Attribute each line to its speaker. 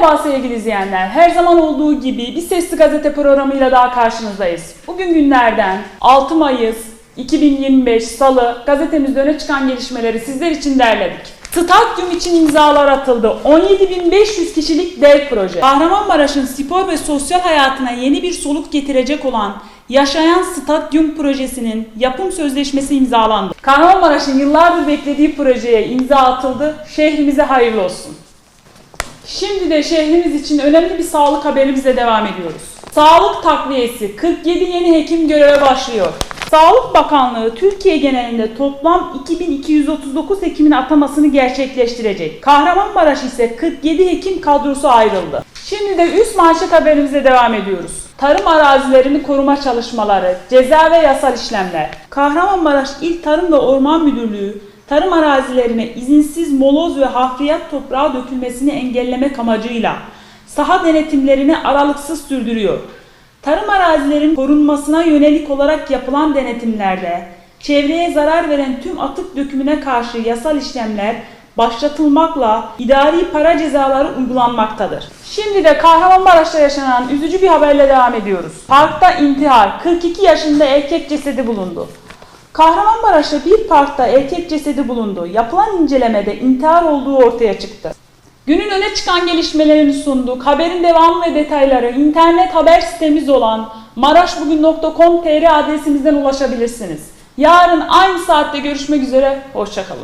Speaker 1: Merhaba sevgili izleyenler. Her zaman olduğu gibi bir sesli gazete programıyla daha karşınızdayız. Bugün günlerden 6 Mayıs 2025 Salı gazetemizde öne çıkan gelişmeleri sizler için derledik. Stadyum için imzalar atıldı. 17.500 kişilik dev proje. Kahramanmaraş'ın spor ve sosyal hayatına yeni bir soluk getirecek olan Yaşayan Stadyum projesinin yapım sözleşmesi imzalandı. Kahramanmaraş'ın yıllardır beklediği projeye imza atıldı. Şehrimize hayırlı olsun. Şimdi de şehrimiz için önemli bir sağlık haberimizle devam ediyoruz. Sağlık takviyesi 47 yeni hekim göreve başlıyor. Sağlık Bakanlığı Türkiye genelinde toplam 2239 hekimin atamasını gerçekleştirecek. Kahramanmaraş ise 47 hekim kadrosu ayrıldı. Şimdi de üst manşet haberimize devam ediyoruz. Tarım arazilerini koruma çalışmaları, ceza ve yasal işlemler. Kahramanmaraş İl Tarım ve Orman Müdürlüğü tarım arazilerine izinsiz moloz ve hafriyat toprağı dökülmesini engellemek amacıyla saha denetimlerini aralıksız sürdürüyor. Tarım arazilerinin korunmasına yönelik olarak yapılan denetimlerde çevreye zarar veren tüm atık dökümüne karşı yasal işlemler başlatılmakla idari para cezaları uygulanmaktadır. Şimdi de Kahramanmaraş'ta yaşanan üzücü bir haberle devam ediyoruz. Parkta intihar, 42 yaşında erkek cesedi bulundu. Kahramanmaraş'ta bir parkta erkek cesedi bulundu. Yapılan incelemede intihar olduğu ortaya çıktı. Günün öne çıkan gelişmelerini sunduk. Haberin devamı ve detayları internet haber sitemiz olan maraşbugün.com.tr adresimizden ulaşabilirsiniz. Yarın aynı saatte görüşmek üzere. Hoşçakalın.